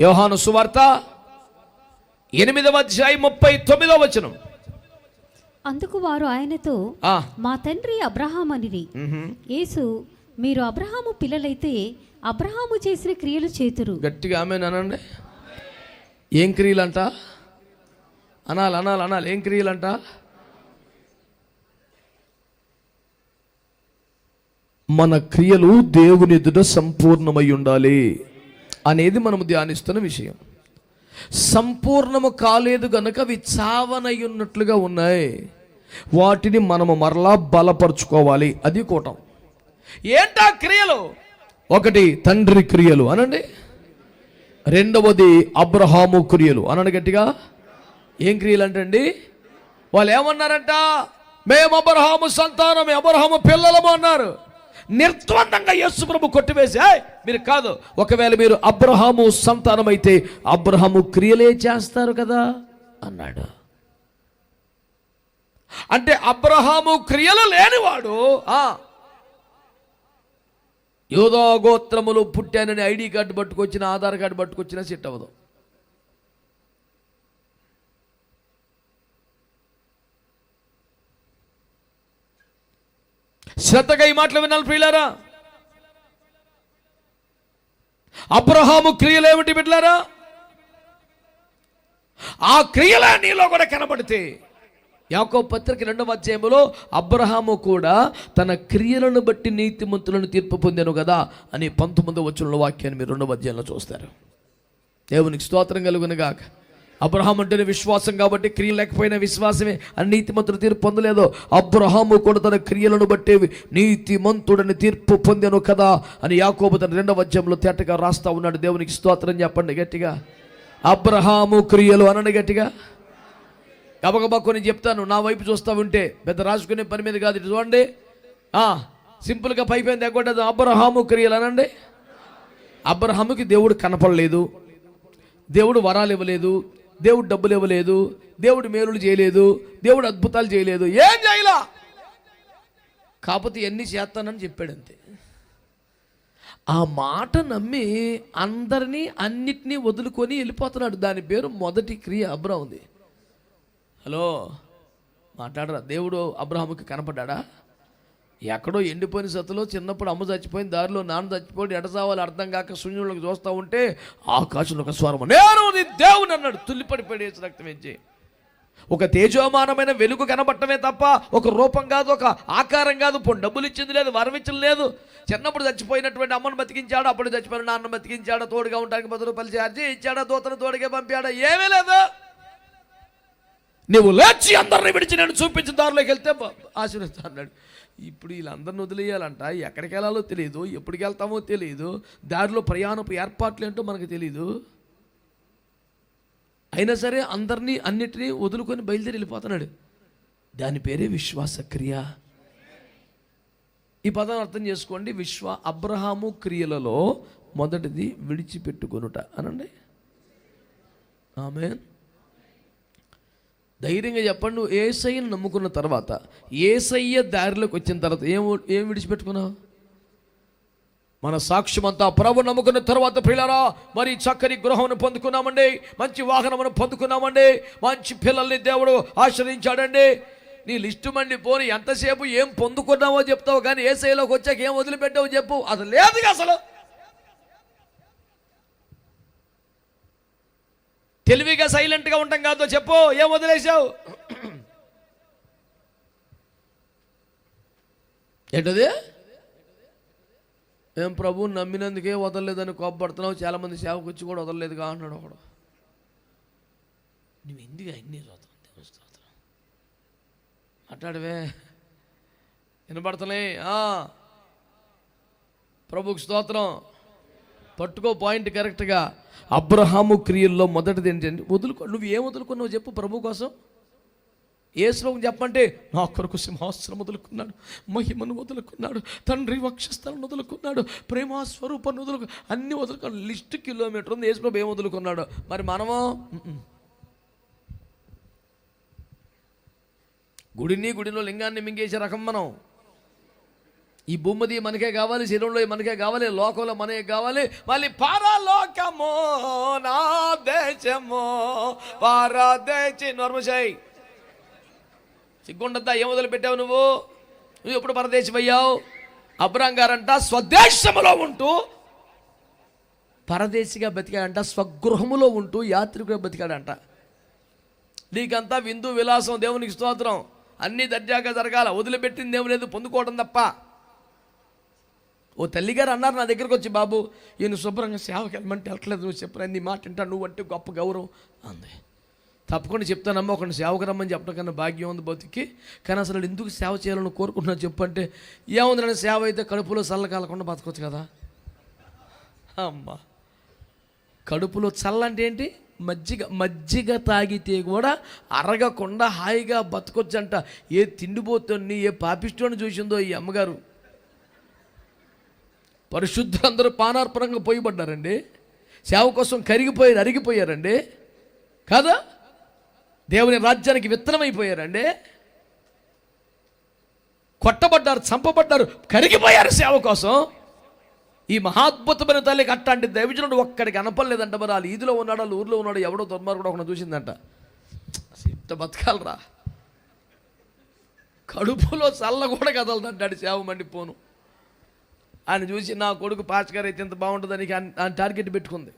యోహాను సువార్త ఎనిమిదవ అధ్యాయం ముప్పై తొమ్మిదవ వచనం. అందుకు వారు ఆయనతో మా తండ్రి అబ్రహాం మ్హూ. యేసు మీరు అబ్రహాము పిల్లలైతే అబ్రహాము చేసిన క్రియలు చేతురు. గట్టిగా ఆమె అనండి. ఏం క్రియలంట? అనాలి అనాలి అనాలి. ఏం క్రియలంట? మన క్రియలు దేవుని ఎదుట సంపూర్ణమై ఉండాలి. అనేది మనము ధ్యానిస్తున్న విషయం. సంపూర్ణము కాలేదు గనుక అవి చావనై ఉన్నట్లుగా ఉన్నాయి. వాటిని మనము మరలా బలపరుచుకోవాలి. అది కూటం. ఏంటా క్రియలు? ఒకటి తండ్రి క్రియలు అనండి. రెండవది అబ్రహాము క్రియలు అనండి గట్టిగా. ఏం క్రియలు అంటండి వాళ్ళు ఏమన్నారంట? మేము అబ్రహాము సంతానం అబ్రహాము పిల్లలము అన్నారు. నిర్ద్వందంగా యేసు ప్రభు కొట్టివేసి మీరు కాదు. ఒకవేళ మీరు అబ్రహాము సంతానమైతే అబ్రహము అబ్రహాము క్రియలే చేస్తారు కదా? అన్నాడు. అంటే అబ్రహాము క్రియలు లేనివాడు ఆ యోధా గోత్రములు పుట్టానని ఐడి కార్డు పట్టుకొచ్చిన ఆధార్ కార్డు పట్టుకొచ్చినా సెట్ అవ్వదు. శ్రద్ధగా ఈ మాటలు వినాలి ప్రియులారా. అబ్రహాము క్రియలు ఏమిటి బిడ్డలారా? ఆ క్రియలే నీలో కూడా కనబడితే. యాకో పత్రిక రెండవ అధ్యాయంలో అబ్రహాము కూడా తన క్రియలను బట్టి నీతిమంతులను తీర్పు పొందాను కదా అని పంతొమ్మిదో వచ్చిన వాక్యాన్ని మీరు రెండవ అధ్యాయంలో చూస్తారు. దేవునికి స్తోత్రం కలుగునుగాక అబ్రహాం అంటేనే విశ్వాసం కాబట్టి క్రియ లేకపోయినా విశ్వాసమే. అని నీతిమంతుడు తీర్పు పొందలేదు. అబ్రహాము కూడా తన క్రియలను బట్టి నీతిమంతుడని తీర్పు పొందాను కదా అని యాకోబు తన రెండవ అధ్యాయంలో తేటగా రాస్తా ఉన్నాడు. దేవునికి స్తోత్రం చెప్పండి గట్టిగా. అబ్రహాము క్రియలు అనని గట్టిగా. గబగబా కొన్ని చెప్తాను. నా వైపు చూస్తా ఉంటే పెద్ద రాసుకునే పని మీద కాదు చూడండి. సింపుల్గా పైపోయింది ఎగ్గొట్టదు అబ్రహాము క్రియలు అనండి. అబ్రహాముకి దేవుడు కనపడలేదు. దేవుడు వరాలు ఇవ్వలేదు. దేవుడు డబ్బులు ఇవ్వలేదు దేవుడు మేలులు చేయలేదు దేవుడు అద్భుతాలు చేయలేదు. ఏం చేయలా? కాకపోతే ఎన్ని చేస్తానని చెప్పాడు అంతే ఆ మాట నమ్మి అందరినీ అన్నిటినీ వదులుకొని వెళ్ళిపోతున్నాడు. దాని పేరు మొదటి క్రియ అబ్రహంది. హలో మాట్లాడరా? దేవుడు అబ్రహాముకి కనపడ్డా ఎక్కడో ఎండిపోయిన సత్తులో చిన్నప్పుడు అమ్మ చచ్చిపోయిన దారిలో నాన్న చచ్చిపోయి ఎడసావాలి అర్థం కాక శూన్యులకు చూస్తూ ఉంటే ఆకాశంలో ఒక స్వరం నేను నీ దేవుని అన్నాడు తుల్లిపడి పడేసి రక్తం ఇచ్చి. ఒక తేజోమానమైన వెలుగు కనబట్టమే తప్ప ఒక రూపం కాదు ఒక ఆకారం కాదు ఇప్పుడు డబ్బులు ఇచ్చింది లేదు వరమిచ్చింది లేదు. చిన్నప్పుడు చచ్చిపోయినటువంటి అమ్మను బతికించాడు అప్పుడు చచ్చిపోయిన నాన్న బతికించాడు తోడుగా ఉండడానికి పది రూపాయలు చార్జీ ఇచ్చాడా దూతను తోడుగా పంపాడా ఏమీ లేదు. నువ్వు లేచి అందరిని విడిచి నేను చూపించి దారిలోకి వెళ్తే ఆశీర్వదిస్తా అన్నాడు ఇప్పుడు వీళ్ళందరిని వదిలేయాలంట. ఎక్కడికి వెళ్ళాలో తెలియదు ఎప్పటికి వెళ్తామో తెలియదు దారిలో ప్రయాణపు ఏర్పాట్లు ఏంటో మనకు తెలియదు అయినా సరే అందరినీ అన్నిటినీ వదులుకొని బయలుదేరి వెళ్ళిపోతున్నాడు. దాని పేరే విశ్వాస క్రియ ఈ పదం అర్థం చేసుకోండి. విశ్వ అబ్రహాము క్రియలలో మొదటిది విడిచిపెట్టుకొనుట. అనండి. ఆమెన్. ధైర్యంగా చెప్పండి నువ్వు ఏసయ్యను నమ్ముకున్న తర్వాత ఏసయ్య దారిలోకి వచ్చిన తర్వాత ఏం ఏం విడిచిపెట్టుకున్నావు? మన సాక్ష్యం అంతా ప్రభు నమ్ముకున్న తర్వాత పిల్లరా మరి చక్కని గృహమును పొందుకున్నామండి మంచి వాహనమును పొందుకున్నామండి మంచి పిల్లల్ని దేవుడు ఆశ్రయించాడండి. నీ లిస్టు మండి పోని ఎంతసేపు ఏం పొందుకున్నావో చెప్తావు కానీ ఏసైలోకి వచ్చాక ఏం వదిలిపెట్టావో చెప్పు అసలు లేదుగా అసలు. తెలివిగా సైలెంట్గా ఉంటాం కాదో. చెప్పు ఏం వదిలేసావు ఏంటది? ఏం ప్రభు నమ్మినందుకే వదలలేదని కోపడుతున్నావు చాలామంది సేవకు వచ్చి కూడా వదలలేదుగా అన్నాడు ఒకడు. నువ్వు ఎందుకు అన్నీ చదువు దేవుని స్తోత్రం మాట్లాడవే. వినపడుతున్నాయి? ఆ. ప్రభుకు స్తోత్రం. పట్టుకో పాయింట్ కరెక్ట్గా అబ్రహాము క్రియల్లో మొదటిది ఏంటంటే వదులుకో నువ్వు ఏం వదులుకున్నావు చెప్పు ప్రభు కోసం. ఏ శ్లోకం చెప్పంటే నా కొరకు సింహాసనం వదులుకున్నాడు మహిమను వదులుకున్నాడు తండ్రి వక్షస్థలం వదులుకున్నాడు ప్రేమాస్వరూపాన్ని వదులుకు అన్ని వదులుకున్నాడు. లిస్ట్ కిలోమీటర్ ఉంది యేసు ప్రభు ఏం వదులుకున్నాడు? మరి మనము? గుడిని గుడిలో లింగాన్ని మింగేసే రకం మనం. ఈ భూమిది మనకే కావాలి శరీరంలో మనకే కావాలి లోకంలో మనకే కావాలి. మళ్ళీ పారాలోకము నా సాయము పరదేశి నర్మశాయి సిగ్గుండద్దా? ఏం వదిలి పెట్టావు నువ్వు? నువ్వు ఎప్పుడు పరదేశం అయ్యావు అబ్రాం గారంట స్వదేశములో ఉంటూ పరదేశిగా బతికాడంట స్వగృహములో ఉంటూ యాత్రికుగా బతికాడంట. నీకంతా విందు విలాసం దేవునికి స్తోత్రం. అన్నీ దర్జాగా జరగాల. వదిలిపెట్టింది ఏం లేదు పొందుకోవడం తప్ప. ఓ తల్లిగారు అన్నారు నా దగ్గరకు వచ్చి బాబు ఈయన శుభ్రంగా సేవకి వెళ్ళమంటే వెళ్ళట్లేదు నువ్వు చెప్పరా నీ మాట వింటా నువ్వు అంటే గొప్ప గౌరవం అంది. తప్పకుండా చెప్తానమ్మా ఒకటి సేవకు రమ్మని చెప్పడం కన్నా భాగ్యం ఉంది బతికి. కానీ అసలు ఎందుకు సేవ చేయాలని కోరుకుంటున్నా చెప్పంటే ఏముందని సేవ అయితే కడుపులో చల్ల కాలకుండా బతకొచ్చు కదా? అమ్మా. కడుపులో చల్ల అంటే ఏంటి? మజ్జిగ మజ్జిగ తాగితే కూడా అరగకుండా హాయిగా బతకొచ్చంట ఏ తిండిపోతుంది ఏ పాపిష్టోని చూసిందో ఈ అమ్మగారు. పరిశుద్ధులందరూ పానార్పణంగా పోయిబడ్డారండి. సేవ కోసం కరిగిపోయారు అరిగిపోయారండి కాదా? దేవుని రాజ్యానికి విత్తనమైపోయారండి. కొట్టబడ్డారు చంపబడ్డారు కరిగిపోయారు సేవ కోసం. ఈ మహాద్భుతమైన తల్లికి అట్టాంటి దైవజనుడు ఒక్కడికి అనపలేదంట మరి. వాళ్ళు ఈదిలో ఉన్నాడు వాళ్ళు ఊర్లో ఉన్నాడు ఎవడో దుర్మార్గుడు ఒకటి చూసిందంట. ఇంత బతకాలరా? కడుపులో చల్ల కూడా కదలదంటాడు సేవ మండిపోను. ఆయన చూసి నా కొడుకు పాస్ అయితే ఇంత బాగుంటుందని ఆయన టార్గెట్ పెట్టుకుంది.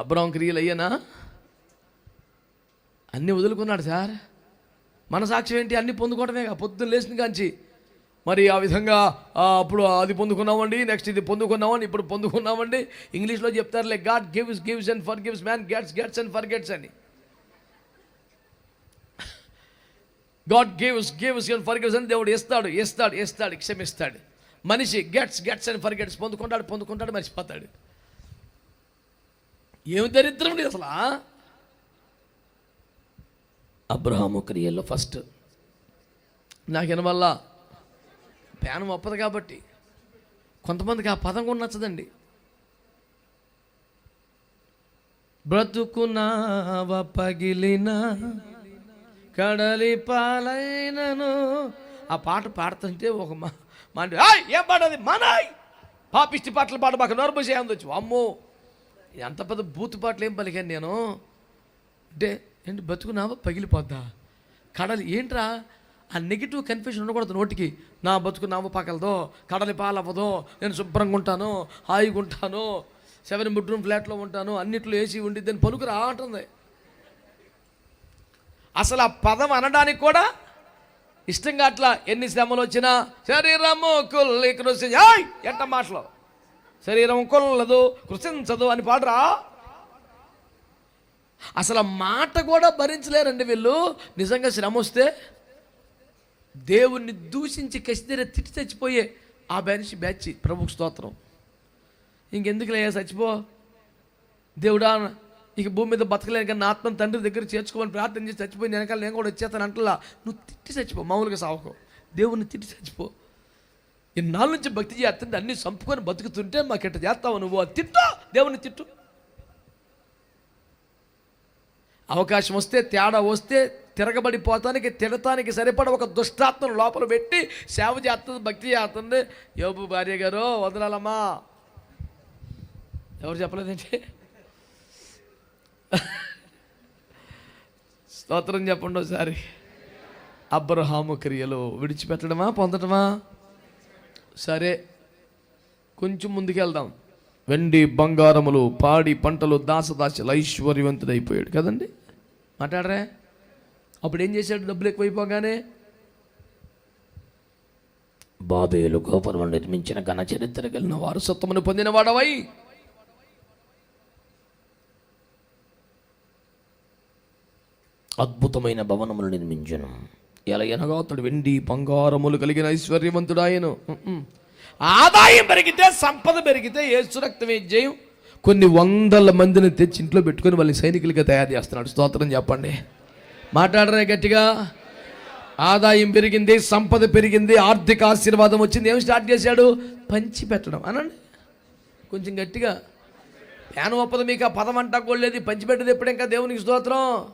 అబ్రాం క్రియలు అయ్యానా? అన్నీ వదులుకున్నాడు సార్. మన సాక్ష్యం ఏంటి? అన్నీ పొందుకోవడమే పొద్దున్న లేచిన కాంచి. మరి ఆ విధంగా అప్పుడు అది పొందుకున్నామండి నెక్స్ట్ ఇది పొందుకున్నామని ఇప్పుడు పొందుకున్నామండి. ఇంగ్లీష్లో చెప్తారులే God gives gives and forgives man gets gets and forgets అని. God gives gives and forgets అని దేవుడు ఇస్తాడు ఇస్తాడు ఇస్తాడు క్షమిస్తాడు. మనిషి గెట్స్ గెట్స్ అండ్ ఫర్గెట్స్ పొందుకుంటాడు పొందుకుంటాడు మర్చిపోతాడు. ఏమి దరిద్రం లేదు అసలు? అబ్రహాము క్రియల్లో ఫస్ట్ నాకు వల్ల ప్యానం ఒప్పదు కాబట్టి కొంతమందికి ఆ పదం కూడా నచ్చదండి. బ్రతుకునావ పగిలినా కడలి పాలైనను. ఆ పాట పాడుతుంటే ఒక మా మా ఏం పాడది మనాయ్! పాపిష్టి పాటలు పాట మాకు నోరు చేయంది అమ్మో ఎంత పెద్ద బూతు పాటలు ఏం పలికాను నేను? అంటే ఏంటి బతుకున్నావా? పగిలిపోద్దా? కడలి ఏంట్రా? ఆ నెగిటివ్ కన్ఫ్యూషన్ ఉండకూడదు నోటికి. నా బతుకు నావ పగలదో? కడలి పాలవ్వదో? నేను శుభ్రంగా ఉంటాను హాయిగా ఉంటాను సెవెన్ బెడ్రూమ్ ఫ్లాట్లో ఉంటాను అన్నిట్లో ఏసీ ఉండిద్ది అని పలుకు రావటుంది అసలు ఆ పదం అనడానికి కూడా ఇష్టంగా అట్లా ఎన్ని శ్రమలు వచ్చినా శరీరము కుల్లి కృషి. ఎట్ట ఎంట మాటలు? శరీరం కొల్లదు కృషించదు అని పాడరా? అసలు మాట కూడా భరించలేరండి వీళ్ళు. నిజంగా శ్రమ వస్తే దేవుణ్ణి దూషించి కసిదీర తిట్టి చచ్చిపోయే ఆ బ్యాచి బ్యాచ్. ప్రభుకు స్తోత్రం. ఇంకెందుకులే చచ్చిపో దేవుడా ఇక భూమి మీద బతకలేను కానీ నా తండ్రి దగ్గర చేర్చుకోమని ప్రార్థన చేసి చచ్చిపోయిన వెనకాల నేను కూడా వచ్చేస్తాను అంటలా నువ్వు తిట్టి చచ్చిపో మామూలుగా సావకో. దేవుణ్ణి తిట్టి చచ్చిపో. ఇన్నాళ్ళ నుంచి భక్తి చేస్తుంది అన్నీ చంపుకొని బతుకుతుంటే మాకు ఇట్ట చేస్తావు నువ్వు? అది తిట్టు? దేవుని తిట్టు. అవకాశం వస్తే తేడా వస్తే తిరగబడిపోతానికి తిడతానికి సరిపడ ఒక దుష్టాత్మను లోపల పెట్టి సేవ చేస్తుంది భక్తి చేస్తుంది. యోబు భార్య గారు వదలాలమ్మా. ఎవరు చెప్పలేదండి? స్తోత్రం చెప్పండి ఒకసారి. అబ్రహాము క్రియలు విడిచిపెట్టడమా పొందడమా సరే కొంచెం ముందుకెళ్దాం. వెండి బంగారములు పాడి పంటలు దాసదాసలు ఐశ్వర్యవంతుడైపోయాడు కదండి. మాట్లాడరే? అప్పుడు ఏం చేశాడు డబ్బులు ఎక్కువైపోగానే? బాబేలు గోపురం నిర్మించిన ఘన చరిత్ర కలిగిన వారసత్వమును పొందిన అద్భుతమైన భవనములు నిర్మించను. ఎలాగనగా అతడు వెండి బంగారములు కలిగిన ఐశ్వర్యవంతుడాయను. ఆయన ఆదాయం పెరిగితే సంపద పెరిగితే ఏసు రక్తమే జయం. కొన్ని వందల మందిని తెచ్చి ఇంట్లో పెట్టుకొని వాళ్ళని సైనికులుగా తయారు చేస్తున్నాడు. స్తోత్రం చెప్పండి. మాట్లాడరే గట్టిగా. ఆదాయం పెరిగింది సంపద పెరిగింది ఆర్థిక ఆశీర్వాదం వచ్చింది. ఏం స్టార్ట్ చేశాడు? పంచి పెట్టడం అనండి. కొంచెం గట్టిగా. ప్యాన్ ఒప్పదు మీకు ఆ పదం అంటా కొల్లేది పంచిపెట్టదు ఎప్పుడు ఇంకా దేవునికి స్తోత్రం?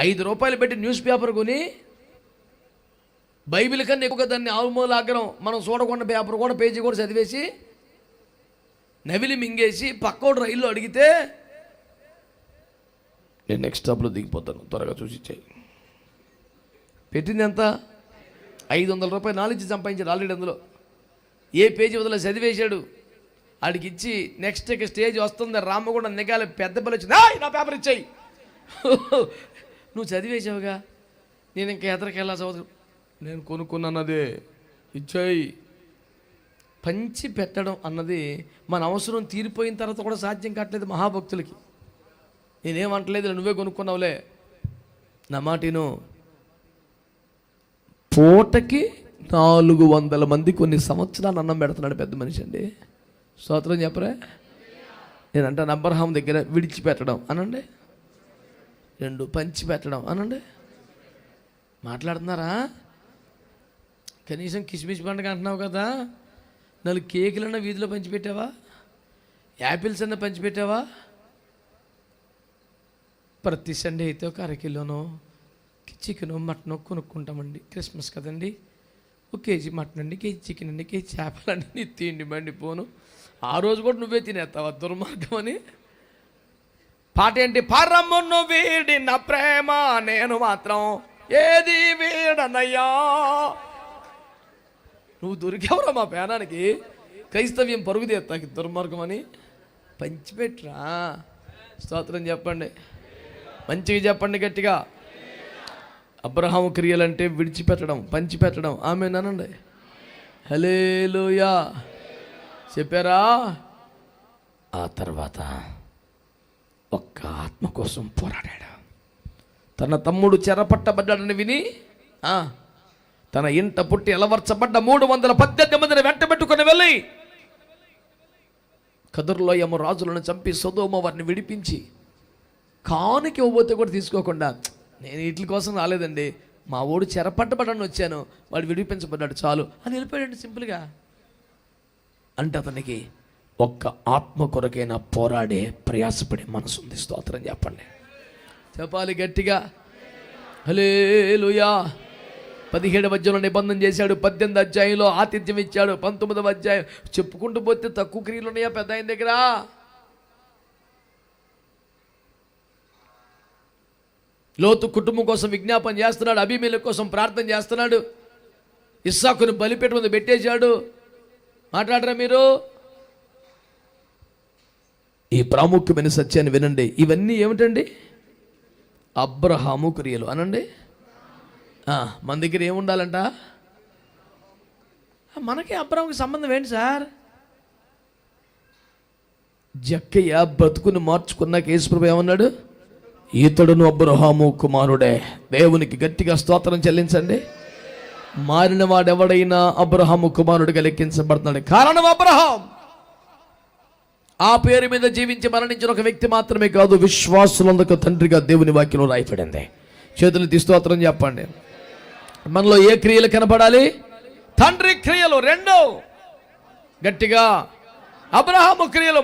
ఐదు రూపాయలు పెట్టి న్యూస్ పేపర్ కొని బైబిల్ కన్నా ఎక్కువగా దాన్ని ఆల్మూలాగ్రం మనం చూడకుండా పేపర్ కూడా పేజీ కూడా చదివేసి నవిలి మింగేసి పక్కోడు రైల్లో అడిగితే నేను నెక్స్ట్ స్టాప్లో దిగిపోతాను. త్వరగా చూసి చేయి పెట్టింది ఎంత? ఐదు వందల రూపాయలు నాలెడ్జ్ సంపాదించాడు ఆల్రెడీ అందులో. ఏ పేజీ వదిలే చదివేశాడు? ఆడికి ఇచ్చి నెక్స్ట్ ఇక స్టేజ్ వస్తుంది రామగుండ నిగాలి పెద్ద పిల్ల వచ్చింది. "ఏయ్, నా పేపర్ ఇచ్చేయి. నువ్వు చదివేశావుగా? నేను ఇంకా ఎదరికి వెళ్ళా చదువు నేను కొనుక్కున్నాను అదే. ఇచ్చేయి. పంచి పెట్టడం అన్నది మన అవసరం తీరిపోయిన తర్వాత కూడా సాధ్యం కావట్లేదు మహాభక్తులకి. నేనేమంటలేదు నువ్వే కొనుక్కున్నావులే. నా మాటిను పూటకి నాలుగు వందల మంది కొన్ని సంవత్సరాలు అన్నం పెడుతున్నాడు పెద్ద మనిషి అండి. స్తోత్రం చెప్పరా? నేనంటే అబ్రహాం దగ్గర విడిచిపెట్టడం అనండి. రెండు పంచి పెట్టడం అనండి. మాట్లాడుతున్నారా? కనీసం కిస్మిస్ పండుగ అంటున్నావు కదా. నాలుగు కేకులన్నా వీధిలో పంచిపెట్టావా? యాపిల్స్ అన్న పంచిపెట్టావా? ప్రతి సండే అయితే ఒక అరకిలోనో చికెన్ మటన్ కొనుక్కుంటామండి. క్రిస్మస్ కదండి. ఒక కేజీ మటన్ అండి కేజీ చికెన్ అండి కేజీ చేపలు అండి తిండి బండి పోను. ఆ రోజు కూడా నువ్వే తినేస్తావా దుర్మార్గం అని పాట ఏంటి పరమును వీడిన ప్రేమ నేను మాత్రం ఏది వీడనయ్యా? నువ్వు దొరికావురా మా పేనానికి? క్రైస్తవ్యం పరుగు దుర్మార్గం అని పంచిపెట్రా స్తోత్రం చెప్పండి. మంచిగా చెప్పండి గట్టిగా. అబ్రహాము క్రియలంటే విడిచిపెట్టడం పంచిపెట్టడం. ఆమె నానండి హలేలుయా చెప్పారా? ఆ తర్వాత ఒక్క ఆత్మ కోసం పోరాడాడు. తన తమ్ముడు చెరపట్టబడ్డాడని విని తన ఇంట పుట్టి ఎలవర్చబడ్డ మూడు వందల పద్దెనిమిది మందిని వెంటబెట్టుకుని వెళ్ళి కదురులోయమ్మ రాజులను చంపి సొదోమ వారిని విడిపించి కానుకి ఇవ్వబోతే కూడా తీసుకోకుండా నేను వీటి కోసం రాలేదండి. మా ఓడు చెరపట్టబడని వచ్చాను. వాడు విడిపించబడ్డాడు. చాలు. అని వెళ్ళిపోయాడు సింపుల్గా. అంటే అతనికి ఒక్క ఆత్మ కొరకైనా పోరాడే ప్రయాసపడే మనసు ఉంది. స్తోత్రం చెప్పండి. చెప్పాలి గట్టిగా. హలేలుయా పదిహేడు అధ్యాయంలో నిబంధన చేశాడు. పద్దెనిమిది అధ్యాయంలో ఆతిథ్యం ఇచ్చాడు. పంతొమ్మిదవ అధ్యాయం. చెప్పుకుంటూ పోతే తక్కువ క్రియలు ఉన్నాయా? పెద్ద ఆయన దగ్గర? లోతు కుటుంబం కోసం విజ్ఞాపన చేస్తున్నాడు. అభిమేల కోసం ప్రార్థన చేస్తున్నాడు. ఇస్సాకుని బలిపేట మీద పెట్టేశాడు. మాట్లాడరా మీరు? ఈ ప్రాముఖ్యమైన సత్యాన్ని వినండి. ఇవన్నీ ఏమిటండి? అబ్రహాము క్రియలు. అనండి. మన దగ్గర ఏముండాలంట? మనకి అబ్రహాంకి సంబంధం ఏంటి సార్? జక్కయ్య బ్రతుకుని మార్చుకున్నాక యేసుప్రభు ఏమన్నాడు? ఈతడును అబ్రహాము కుమారుడే. దేవునికి గట్టిగా స్తోత్రం చెల్లించండి. మారిన వాడెవడైనా అబ్రహాము కుమారుడిగా లెక్కించబడుతున్నాడు కారణం అబ్రహాం. ఆ పేరు మీద జీవించి మరణించిన ఒక వ్యక్తి మాత్రమే కాదు విశ్వాసులందుకు తండ్రిగా దేవుని వాక్యంలో రాయపడింది చేతులు తీస్తోత్రం చెప్పండి. మనలో ఏ క్రియలు కనపడాలి? తండ్రి క్రియలు రెండో. గట్టిగా అబ్రహాము క్రియలు